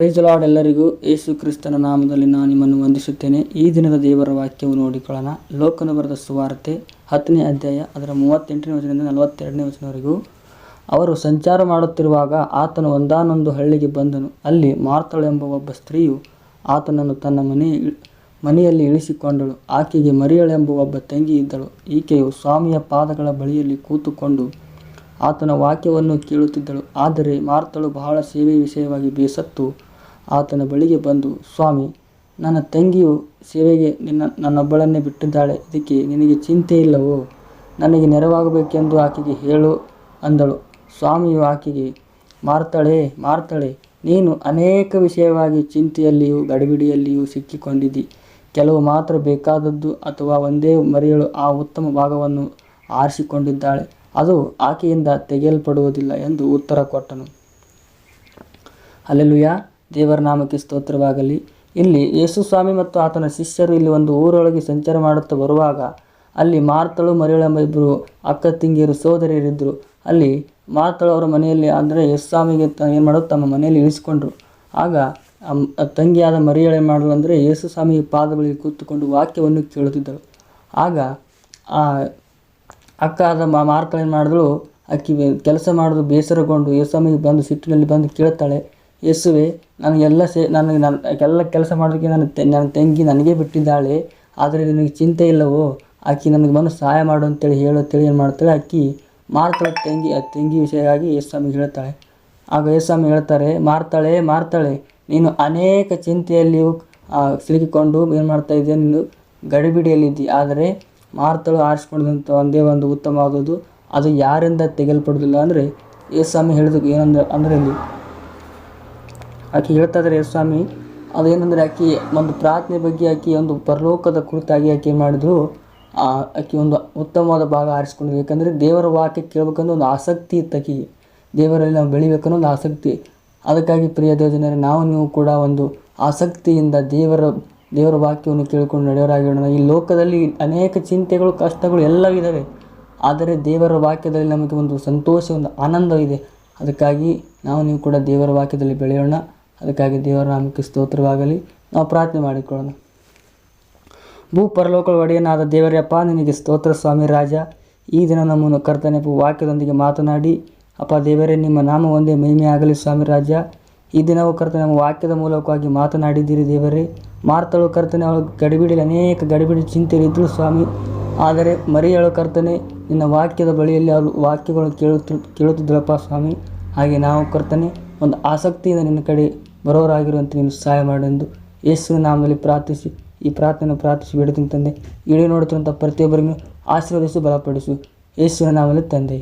Price lord ಎಲ್ಲರಿಗೂ ಯೇಸು ಕ್ರಿಸ್ತನ ನಾಮದಲ್ಲಿ ನಾನು ನಿಮ್ಮನ್ನು ವಂದಿಸುತ್ತೇನೆ. ಈ ದಿನದ ದೇವರ ವಾಕ್ಯವು ನೋಡಿಕೊಳ್ಳೋಣ. ಲೋಕನು ಬರೆದ ಸುವಾರ್ತೆ ಹತ್ತನೇ ಅಧ್ಯಾಯ ಅದರ ಮೂವತ್ತೆಂಟನೇ ವಚನದಿಂದ ನಲವತ್ತೆರಡನೇ ವಚನವರೆಗೂ. ಅವರು ಸಂಚಾರ ಮಾಡುತ್ತಿರುವಾಗ ಆತನು ಒಂದಾನೊಂದು ಹಳ್ಳಿಗೆ ಬಂದನು. ಅಲ್ಲಿ ಮಾರ್ತಳು ಎಂಬ ಒಬ್ಬ ಸ್ತ್ರೀಯು ಆತನನ್ನು ತನ್ನ ಮನೆ ಮನೆಯಲ್ಲಿ ಇಳಿಸಿಕೊಂಡಳು. ಆಕೆಗೆ ಮರಿಯಳೆಂಬ ಒಬ್ಬ ತಂಗಿ ಇದ್ದಳು. ಈಕೆಯು ಸ್ವಾಮಿಯ ಪಾದಗಳ ಬಳಿಯಲ್ಲಿ ಕೂತುಕೊಂಡು ಆತನ ವಾಕ್ಯವನ್ನು ಕೇಳುತ್ತಿದ್ದಳು. ಆದರೆ ಮಾರ್ತಳು ಬಹಳ ಸೇವೆ ವಿಷಯವಾಗಿ ಬೇಸತ್ತು ಆತನ ಬಳಿಗೆ ಬಂದು, ಸ್ವಾಮಿ, ನನ್ನ ತಂಗಿಯು ಸೇವೆಗೆ ನಿನ್ನ, ನನ್ನೊಬ್ಬಳನ್ನೇ ಬಿಟ್ಟಿದ್ದಾಳೆ. ಇದಕ್ಕೆ ನಿನಗೆ ಚಿಂತೆ ಇಲ್ಲವೋ? ನನಗೆ ನೆರವಾಗಬೇಕೆಂದು ಆಕೆಗೆ ಹೇಳು ಅಂದಳು. ಸ್ವಾಮಿಯು ಆಕೆಗೆ, ಮಾರ್ತಳೆ ಮಾರ್ತಳೆ, ನೀನು ಅನೇಕ ವಿಷಯವಾಗಿ ಚಿಂತೆಯಲ್ಲಿಯೂ ಗಡಿಬಿಡಿಯಲ್ಲಿಯೂ ಸಿಕ್ಕಿಕೊಂಡಿದ್ದಿ. ಕೆಲವು ಮಾತ್ರ ಬೇಕಾದದ್ದು ಅಥವಾ ಒಂದೇ ಮರಿಯಳು ಆ ಉತ್ತಮ ಭಾಗವನ್ನು ಆರಿಸಿಕೊಂಡಿದ್ದಾಳೆ. ಅದು ಆಕೆಯಿಂದ ತೆಗೆಯಲ್ಪಡುವುದಿಲ್ಲ ಎಂದು ಉತ್ತರ ಕೊಟ್ಟನು. ಅಲ್ಲೆಲುಯ್ಯ ದೇವರ ನಾಮಕ್ಕೆ ಸ್ತೋತ್ರವಾಗಲಿ. ಇಲ್ಲಿ ಯೇಸು ಸ್ವಾಮಿ ಮತ್ತು ಆತನ ಶಿಷ್ಯರು ಇಲ್ಲಿ ಒಂದು ಊರೊಳಗೆ ಸಂಚಾರ ಮಾಡುತ್ತಾ ಬರುವಾಗ ಅಲ್ಲಿ ಮಾರ್ತಳು ಮರಿಯಳೆಂಬ ಇಬ್ಬರು ಅಕ್ಕ ತಂಗಿಯರು, ಸೋದರಿಯರಿದ್ದರು. ಅಲ್ಲಿ ಮಾರ್ತಳು ಅವರ ಮನೆಯಲ್ಲಿ ಅಂದರೆ ಯೇಸು ಸ್ವಾಮಿಗೆ ಏನು ಮಾಡೋದು ತಮ್ಮ ಮನೆಯಲ್ಲಿ ಇಳಿಸಿಕೊಂಡ್ರು. ಆಗ ತಂಗಿಯಾದ ಮರಿಯಳೆ ಮಾಡಲು ಅಂದರೆ ಯೇಸು ಸ್ವಾಮಿ ಪಾದ ಬಳಿ ಕೂತುಕೊಂಡು ವಾಕ್ಯವನ್ನು ಕೇಳುತ್ತಿದ್ದಳು. ಆಗ ಆ ಅಕ್ಕ ಆದ ಮಾರ್ತಳು ಏನು ಮಾಡಿದಳು ಅಕ್ಕಿ ಕೆಲಸ ಮಾಡೋದು ಬೇಸರಗೊಂಡು ಯೇಸುಸ್ವಾಮಿಗೆ ಬಂದು ಸಿಟ್ಟಿನಲ್ಲಿ ಬಂದು ಕೇಳ್ತಾಳೆ. ಯೇಸುವೆ ನನಗೆಲ್ಲ ಸೇ, ನನಗೆ ನನ್ನ ಎಲ್ಲ ಕೆಲಸ ಮಾಡೋದಕ್ಕೆ ನನ್ನ ತೆ, ನನ್ನ ತಂಗಿ ನನಗೆ ಬಿಟ್ಟಿದ್ದಾಳೆ, ಆದರೆ ನಿನಗೆ ಚಿಂತೆ ಇಲ್ಲವೋ? ಆಕೆ ನನಗೆ ಬಂದು ಸಹಾಯ ಮಾಡು ಅಂತೇಳಿ ಹೇಳು, ಅಂತೇಳಿ ಏನು ಮಾಡ್ತಾಳೆ? ಆಕೆ ಮಾರ್ತಾಳೆ ತಂಗಿ, ಆ ತಂಗಿ ವಿಷಯವಾಗಿ ಯೇಸುಸ್ವಾಮಿಗೆ ಹೇಳ್ತಾಳೆ. ಆಗ ಯೇಸ್ವಾಮಿ ಹೇಳ್ತಾರೆ, ಮಾರ್ತಾಳೆ ಮಾರ್ತಾಳೆ, ನೀನು ಅನೇಕ ಚಿಂತೆಯಲ್ಲಿಯೂ ಸಿಲುಕಿಕೊಂಡು ಏನು ಮಾಡ್ತಾ ಇದ್ದೀಯ ನೀನು ಗಡಿಬಿಡಿಯಲ್ಲಿದ್ದಿ, ಆದರೆ ಮಾರ್ತಳು ಆರಿಸ್ಕೊಂಡಂಥ ಒಂದೇ ಒಂದು ಉತ್ತಮವಾದದ್ದು, ಅದು ಯಾರಿಂದ ತೆಗೆಯಲ್ಪಡೋದಿಲ್ಲ ಅಂದರೆ ಯೇಸುಸ್ವಾಮಿ ಹೇಳಿದ ಏನಂದ್ರೆ, ಅಂದರೆ ಇಲ್ಲಿ ಆಕೆ ಹೇಳ್ತಾ ಸ್ವಾಮಿ, ಅದೇನಂದ್ರೆ ಆಕೆ ಒಂದು ಪ್ರಾರ್ಥನೆ ಬಗ್ಗೆ ಆಕೆ ಒಂದು ಪರಲೋಕದ ಕುರಿತಾಗಿ ಆಕೆ ಮಾಡಿದ್ರು ಮಾಡಿದ್ರು ಆಕೆ ಒಂದು ಉತ್ತಮವಾದ ಭಾಗ ಆರಿಸ್ಕೊಂಡಿದ್ವಿ ಯಾಕಂದರೆ ದೇವರ ವಾಕ್ಯ ಕೇಳಬೇಕಂದ್ರೆ ಒಂದು ಆಸಕ್ತಿ ಇತ್ತು ಆಕೆಗೆ ದೇವರಲ್ಲಿ ನಾವು ಬೆಳಿಬೇಕನ್ನೋ ಒಂದು ಆಸಕ್ತಿ. ಅದಕ್ಕಾಗಿ ಪ್ರಿಯ ದೇವಜನರೇ, ನಾವು ನೀವು ಕೂಡ ಒಂದು ಆಸಕ್ತಿಯಿಂದ ದೇವರ ದೇವರ ವಾಕ್ಯವನ್ನು ಕೇಳಿಕೊಂಡು ನಡೆಯೋರಾಗಿರೋಣ ಈ ಲೋಕದಲ್ಲಿ ಅನೇಕ ಚಿಂತೆಗಳು, ಕಷ್ಟಗಳು ಎಲ್ಲವಿದ್ದಾವೆ ಆದರೆ ದೇವರ ವಾಕ್ಯದಲ್ಲಿ ನಮಗೆ ಒಂದು ಸಂತೋಷ, ಒಂದು ಆನಂದವಿದೆ. ಅದಕ್ಕಾಗಿ ನಾವು ನೀವು ಕೂಡ ದೇವರ ವಾಕ್ಯದಲ್ಲಿ ಬೆಳೆಯೋಣ. ಅದಕ್ಕಾಗಿ ದೇವರ ನಾಮಕ್ಕೆ ಸ್ತೋತ್ರವಾಗಲಿ. ನಾವು ಪ್ರಾರ್ಥನೆ ಮಾಡಿಕೊಳ್ಳೋಣ. ಭೂ ಪರಲೋಕಗಳ ಒಡೆಯನಾದ ದೇವರಪ್ಪ, ನಿನಗೆ ಸ್ತೋತ್ರ ಸ್ವಾಮಿ ರಾಜ. ಈ ದಿನ ನಮ್ಮನ್ನು ಕರ್ತನೆ ವಾಕ್ಯದೊಂದಿಗೆ ಮಾತನಾಡಿ, ಅಪ್ಪ ದೇವರೇ, ನಿಮ್ಮ ನಾಮ ಒಂದೇ ಮಹಿಮೆ ಆಗಲಿ ಸ್ವಾಮಿ ರಾಜ. ಈ ದಿನವೂ ಕರ್ತನೆ ನಮ್ಮ ವಾಕ್ಯದ ಮೂಲಕವಾಗಿ ಮಾತನಾಡಿದ್ದೀರಿ ದೇವರೇ. ಮಾರ್ತಳು ಕರ್ತನೆ, ಅವಳು ಗಡಿಬಿಡಿಲಿ ಅನೇಕ ಗಡಿಬಿಡಿ ಚಿಂತೆಯಲ್ಲಿದ್ದರು ಸ್ವಾಮಿ. ಆದರೆ ಮರಿಯಳು ಕರ್ತನೆ, ನಿನ್ನ ವಾಕ್ಯದ ಬಳಿಯಲ್ಲಿ ಅವಳು ವಾಕ್ಯಗಳು ಕೇಳುತ್ತ ಕೇಳುತ್ತಿದ್ದಳಪ್ಪ ಸ್ವಾಮಿ. ಹಾಗೆ ನಾವು ಕರ್ತನೆ, ಒಂದು ಆಸಕ್ತಿಯಿಂದ ನಿನ್ನ ಕಡೆ ಬರೋರಾಗಿರುವಂತೆ ನೀನು ಸಹಾಯ ಮಾಡೆಂದು ಯೇಸು ನಾಮದಲ್ಲಿ ಪ್ರಾರ್ಥಿಸಿ, ಈ ಪ್ರಾರ್ಥನೆ ಪ್ರಾರ್ಥಿಸಿ ಬಿಡುತ್ತೀನಿ ತಂದೆ. ಇಳಿ ನೋಡುತ್ತಿರುವಂಥ ಪ್ರತಿಯೊಬ್ಬರಿಗೂ ಆಶೀರ್ವದಿಸಿ ಬಲಪಡಿಸು. ಯೇಸುವಿನ ನಾಮದಲ್ಲಿ ತಂದೆ.